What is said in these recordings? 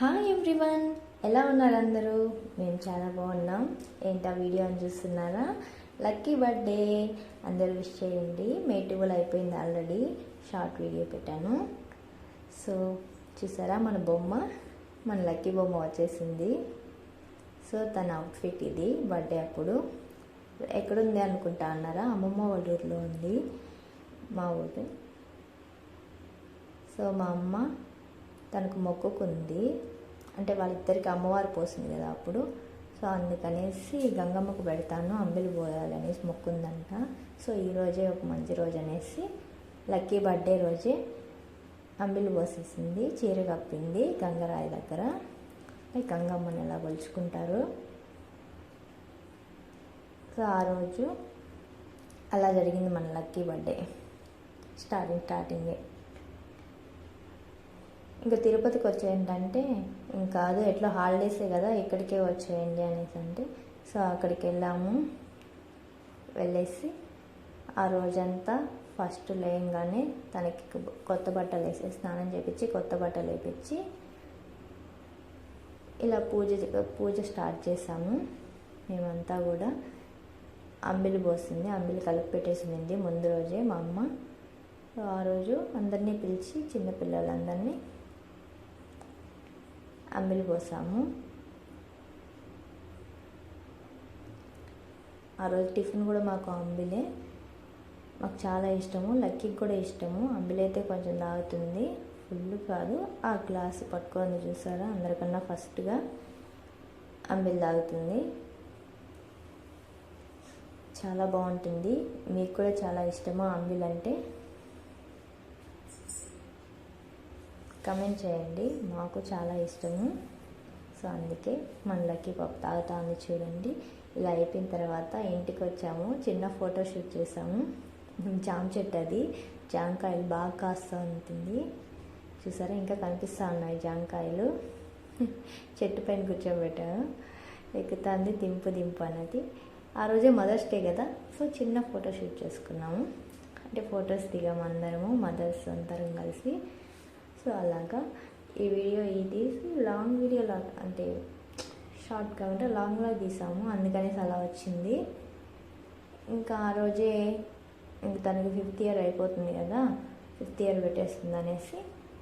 Hi everyone ఎలా ఉన్నారు అందరూ? మేము చాలా బాగున్నాం. ఏంటా వీడియో అని చూస్తున్నారా? లక్కీ బర్త్డే అందరూ విష్ చేయండి. మేటిబుల్ అయిపోయింది ఆల్రెడీ షార్ట్ వీడియో పెట్టాను. సో చూసారా మన బొమ్మ? మన లక్కీ బొమ్మ వచ్చేసింది. సో తన అవుట్ఫిట్ ఇది. బర్త్డే అప్పుడు. ఎక్కడుంది అనుకుంటా అన్నారా? అమ్మమ్మ వాళ్ళ ఊర్లో ఉంది. మా ఊరి. సో మా అమ్మ తనకు మొక్కుకుంది. అంటే వాళ్ళిద్దరికి అమ్మవారు పోసింది కదా అప్పుడు. సో అందుకనేసి గంగమ్మకు పెడతాను అంబిలి పోయాలి అనేసి మొక్కుందంట. సో ఈరోజే ఒక మంచి రోజు అనేసి లక్కీ బర్త్డే రోజే అంబిలి పోసేసింది చీర కప్పింది గంగరాయి దగ్గర. గంగమ్మని ఎలా కొలుచుకుంటారు? సో ఆ రోజు అలా జరిగింది మన లక్కీ బర్త్డే. స్టార్టింగ్ స్టార్టింగే. ఇంకా తిరుపతికి వచ్చేయండి ఇంకా కాదు ఎట్లా హాలిడేసే కదా ఇక్కడికే వచ్చేయండి అనేసి అంటే సో అక్కడికి వెళ్ళాము. వెళ్ళేసి ఆ రోజంతా ఫస్ట్ లేయంగానే తనకి కొత్త బట్టలు వేసి స్నానం చేపించి కొత్త బట్టలు వేపించి ఇలా పూజ పూజ స్టార్ట్ చేసాము. మేమంతా కూడా అంబిలి పోసింది అంబిలి కలిపి పెట్టేసింది ముందు రోజే మా అమ్మ. సో ఆ రోజు అందరినీ పిలిచి చిన్నపిల్లలందరినీ అంబిలి పోసాము. ఆ రోజు టిఫిన్ కూడా మాకు అంబిలే మాకు చాలా ఇష్టము లక్కీకి కూడా ఇష్టము. అంబిలి అయితే కొంచెం తాగుతుంది. ఫుల్ కాదు. ఆ గ్లాస్ పట్టుకొని చూసారా? అందరికన్నా ఫస్ట్గా అంబిలి తాగుతుంది. చాలా బాగుంటుంది. మీకు కూడా చాలా ఇష్టమా అంబిల్ అంటే కమెంట్ చేయండి. మాకు చాలా ఇష్టము. సో అందుకే మన లక్కీ పప్పు తాగుతా ఉంది చూడండి. ఇలా అయిపోయిన తర్వాత ఇంటికి వచ్చాము చిన్న ఫోటో షూట్ చేసాము. జామ చెట్టు అది జామకాయలు బాగా కాస్తూ ఉంటుంది. చూసారా? ఇంకా కనిపిస్తూ ఉన్నాయి జామకాయలు. చెట్టు పైన కూర్చోబెట్టాను ఎక్కుతుంది దింపు దింపు అన్నది. ఆ రోజే మదర్స్ డే కదా? సో చిన్న ఫోటో షూట్ చేసుకున్నాము. అంటే ఫొటోస్ దిగాము అందరము మదర్స్ అందరం కలిసి. సో అలాగా ఈ వీడియో ఇది లాంగ్ వీడియో లాగా అంటే షార్ట్ కాబట్టి లాంగ్లో తీసాము అందుకనేసి అలా వచ్చింది. ఇంకా ఆ రోజే ఇంక తనకి ఫిఫ్త్ ఇయర్ అయిపోతుంది కదా ఫిఫ్త్ ఇయర్ పెట్టేస్తుంది అనేసి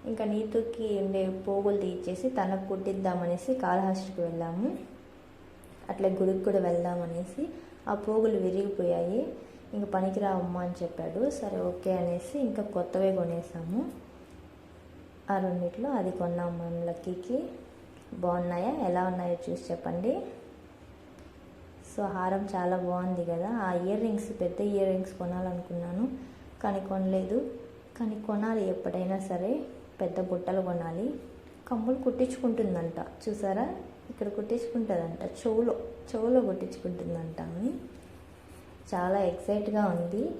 ఇంకా నీతుకి ఉండే పోగులు తీసేసి తనకు కుట్టిద్దామనేసి కాళహస్తికి వెళ్ళాము. అట్లా గుడికి కూడా వెళ్దామనేసి ఆ పోగులు విరిగిపోయాయి. ఇంకా పనికిరావమ్మా అని చెప్పాడు. సరే ఓకే అనేసి ఇంకా కొత్తవే కొనేసాము. ఆ రెండిట్లో అది కొన్నాం మనం లక్కీకి. బాగున్నాయా? ఎలా ఉన్నాయో చూసి చెప్పండి. సో హారం చాలా బాగుంది కదా. ఆ ఇయర్ రింగ్స్ పెద్ద ఇయర్ రింగ్స్ కొనాలనుకున్నాను కానీ కొనలేదు. కానీ కొనాలి ఎప్పుడైనా సరే. పెద్ద బుట్టలు కొనాలి. కమ్ములు కుట్టించుకుంటుందంట. చూసారా? ఇక్కడ కుట్టించుకుంటుందంట. చెవులో చెవులో కుట్టించుకుంటుందంట అని చాలా ఎక్సైట్గా ఉంది.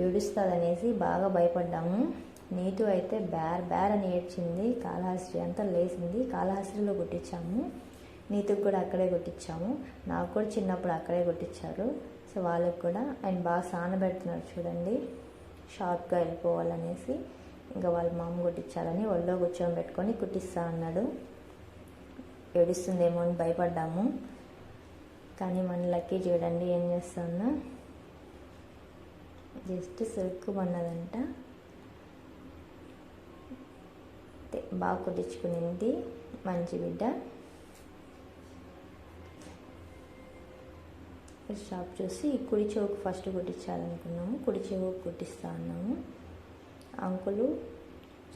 ఏడుస్తుంది అనేసి బాగా భయపడ్డాము. నీటు అయితే బ్యార్ బ్యార్ అని ఏడ్చింది కాళహస్త్రి అంతా లేచింది కాళహస్త్రిలో కుట్టించాము. నీతుకు కూడా అక్కడే కొట్టించాము. నాకు కూడా చిన్నప్పుడు అక్కడే కొట్టించారు. సో వాళ్ళకి కూడా ఆయన బాగా సానబెడుతున్నారు చూడండి. షార్ప్గా వెళ్ళిపోవాలనేసి ఇంకా వాళ్ళ మామ కొట్టించాలని ఒళ్ళో కూర్చొని పెట్టుకొని కుట్టిస్తా అన్నాడు. ఏడుస్తుందేమో అని భయపడ్డాము. కానీ మన లక్కీ చూడండి ఏం చేస్తున్నా జస్ట్ సిల్క్కుమన్నదంట బాగా కుట్టించుకునింది మంచి బిడ్డ. షాప్ చూసి కుడి చెవుకు ఫస్ట్ కుట్టించాలనుకున్నాము. కుడి చెవుకు కుట్టిస్తా అన్నాము. అంకులు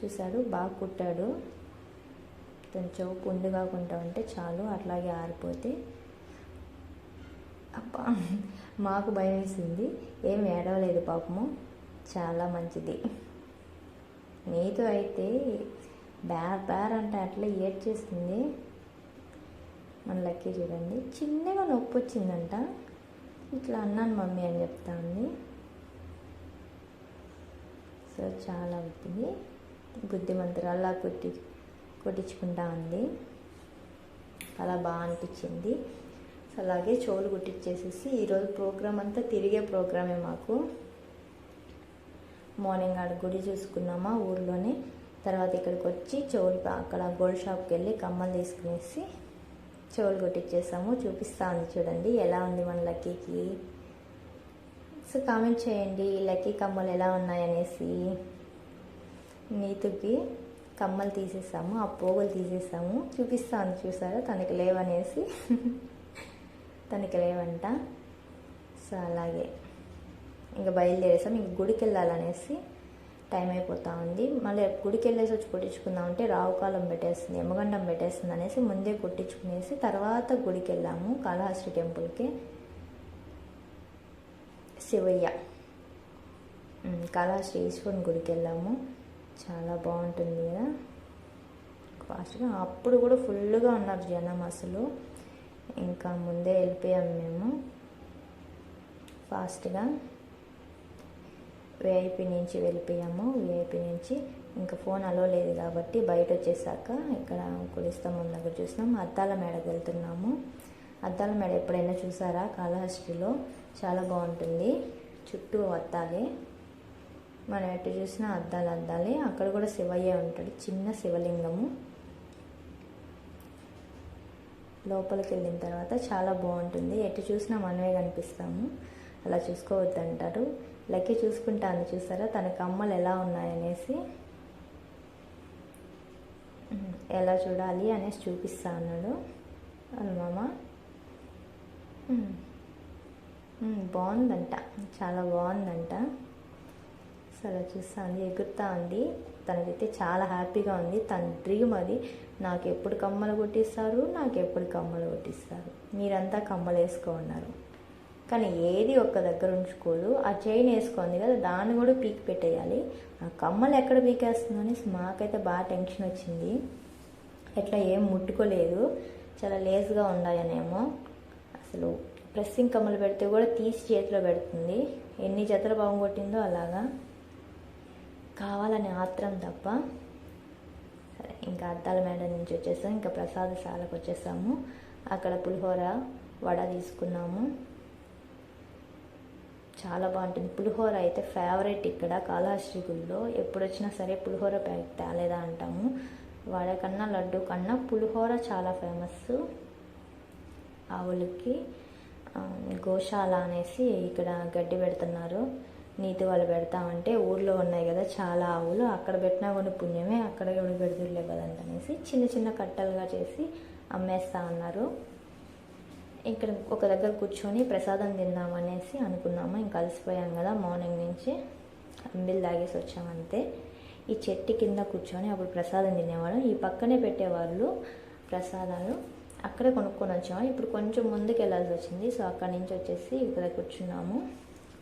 చూశాడు బాగా కుట్టాడు. తన చెవు పుండు కాకుండా ఉంటే చాలు అట్లాగే ఆరిపోతే. అబ్బా మాకు భయం వేసింది. ఏం ఏడవలేదు పాపము. చాలా మంచిది. నీతో అయితే బ్యార్ బ్యార్ అంటే అట్లా ఏడ్చేస్తుంది. మన లక్కీ చూడండి. చిన్నగా నొప్పి వచ్చిందంట ఇట్లా అన్నాను మమ్మీ అని చెప్తా ఉంది. సో చాలా అవుతుంది బుద్ధిమంతులు అలా కొట్టించుకుంటా ఉంది. అలా బాగా అనిపించింది. అలాగే చెవులు కుట్టించేసేసి ఈరోజు ప్రోగ్రామ్ అంతా తిరిగే ప్రోగ్రామే మాకు. మార్నింగ్ ఆడ గుడి చూసుకున్నామా ఊర్లోనే. తర్వాత ఇక్కడికి వచ్చి చెవులు అక్కడ గోల్డ్ షాప్కి వెళ్ళి కమ్మలు తీసుకునేసి చెవులు కొట్టించేసాము చూపిస్తా ఉంది చూడండి. ఎలా ఉంది మన లక్కీకి? సో కామెంట్ చేయండి. లక్కీ కమ్మలు ఎలా ఉన్నాయనేసి. నీతుకి కమ్మలు తీసేసాము. ఆ పోగులు తీసేసాము. చూపిస్తాను చూసారా? తనకి లేవనేసి. తనకి లేవంట. సో అలాగే. ఇంకా బయలుదేరేసాం. ఇంక గుడికి వెళ్ళాలనేసి టైం అయిపోతూ ఉంది. మళ్ళీ గుడికి వెళ్ళేసి వచ్చి కొట్టించుకుందాం అంటే రావుకాలం పెట్టేస్తుంది ఎమ్మగండం పెట్టేస్తుంది అనేసి ముందే కొట్టించుకునేసి తర్వాత గుడికి వెళ్ళాము కాళహస్తి టెంపుల్కి. శివయ్య. కాళహస్తి ఈశ్వరుని గుడికి వెళ్ళాము. చాలా బాగుంటుంది కదా. ఫాస్ట్గా అప్పుడు కూడా ఫుల్గా ఉన్నారు జనం అసలు. ఇంకా ముందే వెళ్ళిపోయాము మేము. ఫాస్ట్గా. విఐపి నుంచి వెళ్ళిపోయాము. విఐపి నుంచి ఇంకా ఫోన్ అలో లేదు కాబట్టి బయట వచ్చేసాక ఇక్కడ కులిస్తంభం దగ్గర చూసినాం. అద్దాల మేడకు వెళ్తున్నాము. అద్దాల మేడ ఎప్పుడైనా చూసారా? కాళహస్తిలో. చాలా బాగుంటుంది. చుట్టూ అద్దాలే. మనం ఎటు చూసినా అద్దాలు అద్దాలే. అక్కడ కూడా శివయ్య ఉంటాడు. చిన్న శివలింగము. లోపలికి వెళ్ళిన తర్వాత చాలా బాగుంటుంది. ఎటు చూసినా మనమే కనిపిస్తాము. అలా చూసుకోవద్దంటారు. లక్కీ చూసుకుంటాను చూసారా? తన కమ్మలు ఎలా ఉన్నాయనేసి. ఎలా చూడాలి అనేసి చూపిస్తా అన్నాడు. వాళ్ళ మామ. బాగుందంట. చాలా బాగుందంట. సరే చూస్తా ఉంది ఎగురుతా ఉంది. తనకైతే చాలా హ్యాపీగా ఉంది. తన డ్రీమ్ అది. నాకు ఎప్పుడు కమ్మలు కొట్టిస్తారు నాకు ఎప్పుడు కమ్మలు కొట్టిస్తారు. మీరంతా కమ్మలు వేసుకో ఉన్నారు కానీ ఏది ఒక్క దగ్గర ఉంచుకోదు ఆ చైన్ వేసుకుంది కదా దాన్ని కూడా పీక్ పెట్టేయాలి. ఆ కమ్మలు ఎక్కడ పీకేస్తుందో మాకైతే బాగా టెన్షన్ వచ్చింది. ఎట్లా ఏం ముట్టుకోలేదు. చాలా లేజ్గా ఉన్నాయనేమో అసలు ప్రెస్సింగ్ కమ్మలు పెడితే కూడా తీసి చేతిలో పెడుతుంది. ఎన్ని జతలు బాగు కొట్టిందో అలాగా. కావాలని ఆత్రం తప్ప. సరే ఇంకా అద్దాల మేడ నుంచి వచ్చేసాం. ఇంకా ప్రసాదశాలకు వచ్చేసాము. అక్కడ పులిహోర వడ తీసుకున్నాము. చాలా బాగుంటుంది. పులిహోర అయితే ఫేవరెట్ ఇక్కడ కాళహస్తి గుడిలో ఎప్పుడు వచ్చినా సరే పులిహోర ప్యాకెట్ తేలేదా అంటాము. వాడకన్నా లడ్డు కన్నా పులిహోర చాలా ఫేమస్ ఆవులకి గోశాల అనేసి ఇక్కడ గడ్డి పెడుతున్నారు. నీతి వాళ్ళు పెడతామంటే ఊర్లో ఉన్నాయి కదా చాలా ఆవులు. అక్కడ పెట్టినా కొన్ని పుణ్యమే అక్కడ కూడా పెడుతులే కదంట అనేసి చిన్న చిన్న కట్టలుగా చేసి అమ్మేస్తా ఉన్నారు. ఇక్కడ ఒక దగ్గర కూర్చొని ప్రసాదం తిందాం అనేసి అనుకున్నాము. ఇంకా అలసిపోయాం కదా మార్నింగ్ నుంచి. అంబిల్ తాగేసి వచ్చామంతే ఈ చెట్టు కింద కూర్చొని అప్పుడు ప్రసాదం తినేవాడు ఈ పక్కనే పెట్టేవాళ్ళు ప్రసాదాలు. అక్కడే కొనుక్కొని వచ్చాము ఇప్పుడు కొంచెం ముందుకు వెళ్ళాల్సి వచ్చింది. సో అక్కడి నుంచి వచ్చేసి ఇక్కడ కూర్చున్నాము.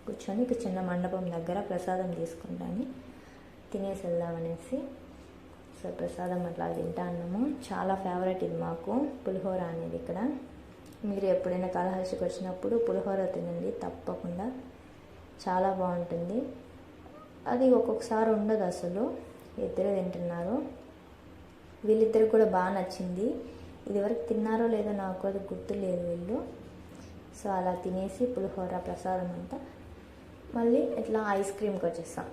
కూర్చొని ఇక చిన్న మండపం దగ్గర ప్రసాదం తీసుకుంటాను. తినేసి వెళ్దామనేసి సో ప్రసాదం అట్లా తింటా అన్నాము. చాలా ఫేవరెట్ ఇది మాకు. పులిహోర అనేది ఇక్కడ. మీరు ఎప్పుడైనా కాళహస్తికి వచ్చినప్పుడు పులిహోర తినండి తప్పకుండా. చాలా బాగుంటుంది. అది ఒక్కొక్కసారి ఉండదు అసలు. ఇద్దరు తింటున్నారు. వీళ్ళిద్దరికి కూడా బాగా నచ్చింది. ఇదివరకు తిన్నారో లేదో నాకు అది గుర్తు లేదు వీళ్ళు. సో అలా తినేసి పులిహోర ప్రసాదం అంతా మళ్ళీ ఇట్లా ఐస్ క్రీమ్కి వచ్చేస్తాం.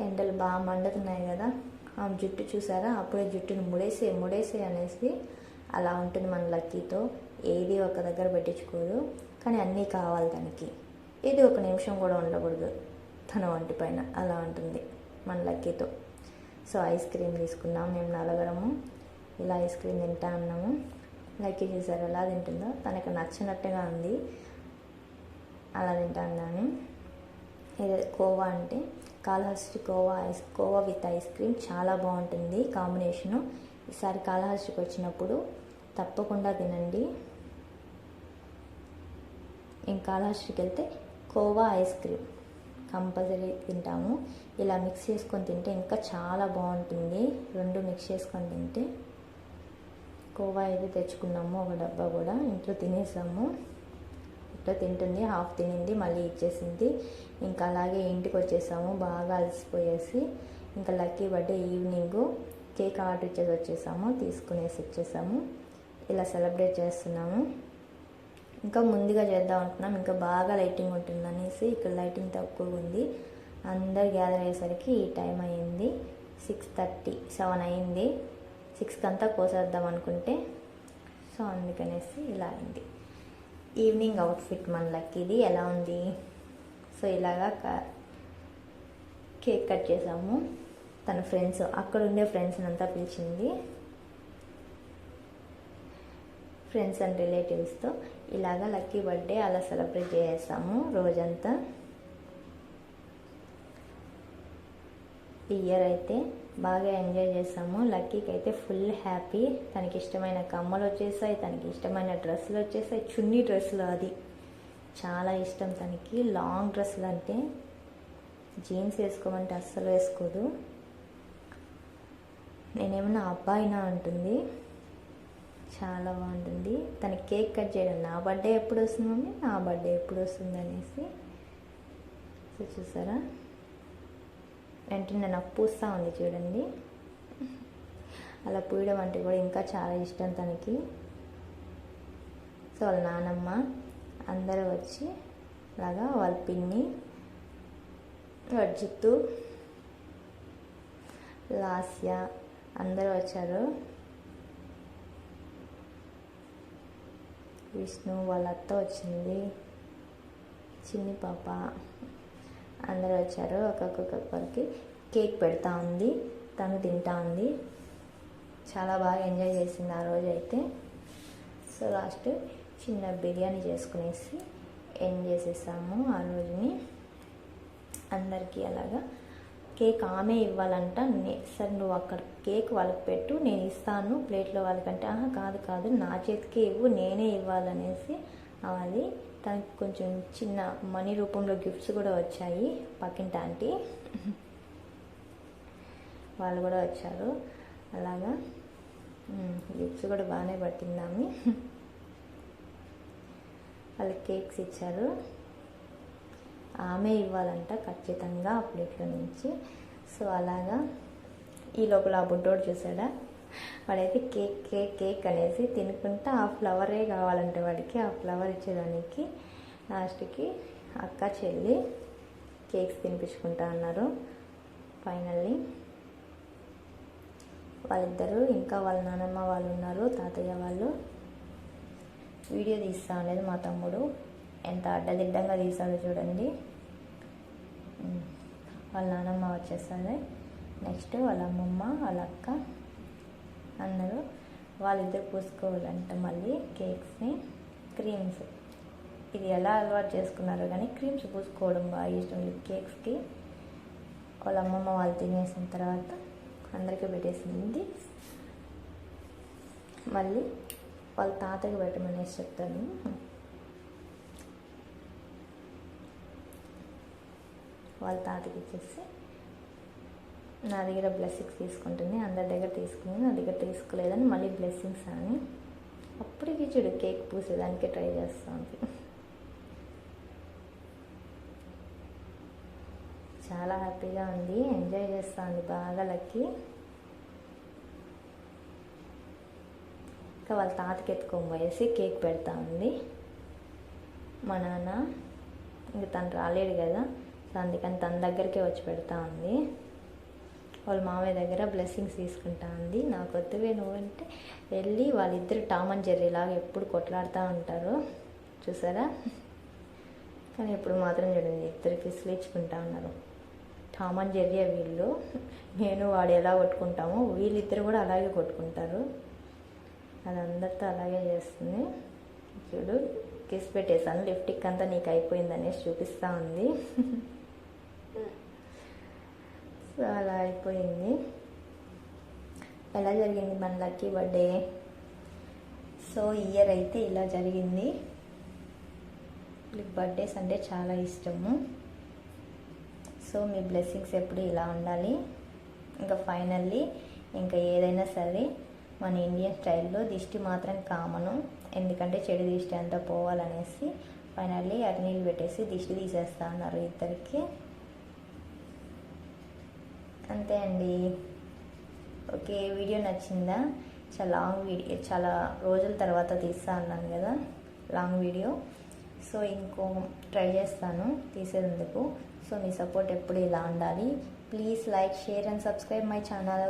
ఎండలు బాగా మండుతున్నాయి కదా. ఆ జుట్టు చూసారా? అప్పుడే జుట్టుని ముడేసే ముడేసే అనేసి అలా ఉంటుంది మన లక్కీతో. ఏది ఒక దగ్గర పెట్టించుకోదు. కానీ అన్నీ కావాలి తనకి ఇది ఒక నిమిషం కూడా ఉండకూడదు. తన ఒంటి పైన అలా ఉంటుంది మన లక్కీతో. సో ఐస్ క్రీమ్ తీసుకున్నాం మేము నలుగురము ఇలా ఐస్ క్రీమ్ తింటా అన్నాము లక్కీ చూసారు ఎలా తింటుందో? తనకు నచ్చినట్టుగా ఉంది. అలా తింటా అన్నాను ఇది కోవా అంటే Kalahasti khoa ice khoa with ice cream చాలా బాగుంటుంది కాంబినేషను. ఈసారి కాళహస్తికి వచ్చినప్పుడు తప్పకుండా తినండి. ఇంకా కాళహస్తికి వెళ్తే కోవా ఐస్ క్రీమ్. కంపల్సరీ తింటాము. ఇలా మిక్స్ చేసుకొని తింటే ఇంకా చాలా బాగుంటుంది. రెండు మిక్స్ చేసుకొని తింటే కోవా అయితే తెచ్చుకున్నాము. ఒక డబ్బా కూడా ఇంట్లో తినేసాము. ఇట్లా తింటుంది హాఫ్ తినింది మళ్ళీ ఇచ్చేసింది. ఇంకా అలాగే ఇంటికి వచ్చేసాము. బాగా అలసిపోయేసి ఇంకా lucky birthday evening cake order ఇచ్చేసి వచ్చేసాము. తీసుకునేసి ఇచ్చేసాము ఇలా సెలబ్రేట్ చేస్తున్నాము. ఇంకా ముందుగా చేద్దాం అనుకున్నాం. ఇంకా బాగా లైటింగ్ ఉంటుంది అనేసి ఇక్కడ లైటింగ్ తక్కువ ఉంది. అందరు గ్యాదర్ అయ్యేసరికి ఈ టైం అయ్యింది. సిక్స్ థర్టీ సెవెన్ అయింది సిక్స్కి అంతా కోసేద్దాం అనుకుంటే. సో అందుకనేసి ఇలా అయింది. ఈవినింగ్ అవుట్ఫిట్ మన లక్కీది ఎలా ఉంది? సో ఇలాగా క- కేక్ కట్ చేసాము. తన ఫ్రెండ్స్ అక్కడ ఉండే ఫ్రెండ్స్ని అంతా పిలిచింది. ఫ్రెండ్స్ అండ్ రిలేటివ్స్తో ఇలాగా లక్కీ బర్త్డే అలా సెలబ్రేట్ చేసాము రోజంతా. ఈ ఇయర్ అయితే బాగా ఎంజాయ్ చేసాము. లక్కీకి అయితే ఫుల్ హ్యాపీ. తనకి ఇష్టమైన కమ్మలు వచ్చేసాయి తనకి ఇష్టమైన డ్రెస్సులు వచ్చేసాయి చున్నీ డ్రెస్సులు అది. చాలా ఇష్టం తనకి. లాంగ్ డ్రెస్సులు అంటే జీన్స్ వేసుకోమంటే అస్సలు వేసుకోదు. నేనేమన్నా అబ్బాయినా అంటుంది. చాలా బాగుంటుంది. తనకి కేక్ కట్ చేయడం నా బర్త్డే ఎప్పుడు వస్తుంది మమ్మీ? నా బర్త్డే ఎప్పుడు వస్తుంది అనేసి. సో చూసారా? వెంటనే నాకు పూస్తూ ఉంది చూడండి. అలా పూయడం అంటే కూడా ఇంకా చాలా ఇష్టం తనకి. సో వాళ్ళ నానమ్మ అందరూ వచ్చి అలాగా వాళ్ళ పిన్ని జిత్తు లాస్య అందరూ వచ్చారు. విష్ణు వాళ్ళ అత్త వచ్చింది. చిన్ని పాప అందరూ వచ్చారు. ఒక్కొక్కరికి కేక్ పెడతా ఉంది. తను తింటా ఉంది. చాలా బాగా ఎంజాయ్ చేసింది ఆ రోజు అయితే. సో లాస్ట్ చిన్న బిర్యానీ చేసుకునేసి ఎండ్ చేసేసాము ఆ రోజుని? అందరికీ అలాగా కేక్ ఆమె ఇవ్వాలంట. నే సరే నువ్వు అక్కడ కేక్ వాళ్ళకి పెట్టు నేను ఇస్తాను ప్లేట్లో వాళ్ళకంటే. ఆహా కాదు కాదు నా చేతికి ఇవ్వు నేనే ఇవ్వాలనేసి అది తనకి కొంచెం చిన్న మనీ రూపంలో గిఫ్ట్స్ కూడా వచ్చాయి పక్కింటి ఆంటీ. వాళ్ళు కూడా వచ్చారు. అలాగా. గిఫ్ట్స్ కూడా బాగానే పట్టిందామి వాళ్ళకి కేక్స్ ఇచ్చారు. ఆమె ఇవ్వాలంట ఖచ్చితంగా ఆ ప్లేట్లో నుంచి. సో అలాగా ఈ లోపల ఆ బుడ్డోడు చూసాడా? వాడైతే కేక్ కేక్ కేక్ అనేసి తినుకుంటా ఆ ఫ్లవరే కావాలంటే వాడికి. ఆ ఫ్లవర్ ఇచ్చేదానికి లాస్ట్కి అక్క చెల్లి కేక్స్ తినిపించుకుంటా అన్నారు. ఫైనల్లీ వాళ్ళిద్దరూ ఇంకా వాళ్ళ నానమ్మ వాళ్ళు ఉన్నారు తాతయ్య వాళ్ళు. వీడియో తీస్తా అనేది మా తమ్ముడు. ఎంత అడ్డదిడ్డంగా తీసాడో చూడండి. వాళ్ళ నానమ్మ వచ్చేస్తుంది. నెక్స్ట్ వాళ్ళ అమ్మమ్మ వాళ్ళ అక్క. అన్నారు వాళ్ళిద్దరు పూసుకోవాలంట మళ్ళీ కేక్స్ని క్రీమ్స్. ఇది ఎలా అలవాటు చేసుకున్నారో కానీ క్రీమ్స్ పూసుకోవడం బాగా ఇష్టం లేదు కేక్స్కి. వాళ్ళ అమ్మమ్మ వాళ్ళు తినేసిన తర్వాత అందరికీ పెట్టేసింది. మళ్ళీ వాళ్ళ తాతకి పెట్టమనేసి చెప్తాను. వాళ్ళ తాతకి ఇచ్చేసి నా దగ్గర బ్లెస్సింగ్స్ తీసుకుంటుంది అందరి దగ్గర తీసుకుంది నా దగ్గర తీసుకోలేదని మళ్ళీ బ్లెస్సింగ్స్ అని. అప్పటికి చూడు కేక్ పూసేదానికి ట్రై చేస్తుంది చాలా హ్యాపీగా ఉంది ఎంజాయ్ చేస్తుంది బాగా లక్కీ ఇంకా వాళ్ళ తాతకి ఎత్తుకొని పోయేసి కేక్ పెడతా ఉంది. మా నాన్న ఇంక తను రాలేడు కదా. సో అందుకని తన దగ్గరికే వచ్చి పెడతా ఉంది. వాళ్ళ మామయ్య దగ్గర బ్లెస్సింగ్స్ తీసుకుంటా ఉంది. నాకు వద్దువే నువ్వంటే వెళ్ళి వాళ్ళిద్దరు టామ్ అండ్ జెర్రీ లాగా ఎప్పుడు కొట్లాడుతూ ఉంటారు. చూసారా? కానీ ఇప్పుడు మాత్రం చూడండి ఇద్దరు కిస్లు ఇచ్చుకుంటా ఉన్నారు. టామ్ అండ్ జెర్రీ వీళ్ళు. నేను వాడు ఎలా కొట్టుకుంటామో వీళ్ళిద్దరు కూడా అలాగే కొట్టుకుంటారు. అది అందరితో అలాగే చేస్తుంది. చూడు కిస్ పెట్టేశాను లిఫ్టిక్ అంతా నీకు అయిపోయింది అనేసి చూపిస్తూ ఉంది. అలా అయిపోయింది. ఎలా జరిగింది? మన లక్కీ బర్త్డే. సో ఇయర్ అయితే ఇలా జరిగింది. బర్త్డేస్ అంటే చాలా ఇష్టము. సో మీ బ్లెస్సింగ్స్ ఎప్పుడు ఇలా ఉండాలి. ఇంకా ఫైనల్లీ ఇంకా ఏదైనా సరే మన ఇండియన్ స్టైల్లో దిష్టి మాత్రం కామను. ఎందుకంటే చెడు దిష్టి అంతా పోవాలనేసి ఫైనల్లీ అగ్నీళ్ళు పెట్టేసి దిష్టి తీసేస్తా అన్నారు ఇద్దరికి. అంతే అండి. ఓకే వీడియో నచ్చిందా? చాలా లాంగ్ వీడియో చాలా రోజుల తర్వాత తీస్తా అన్నాను కదా లాంగ్ వీడియో. సో ఇంకో ట్రై చేస్తాను తీసేందుకు. సో మీ సపోర్ట్ ఎప్పుడు ఇలా ఉండాలి. Please like share and subscribe my channel.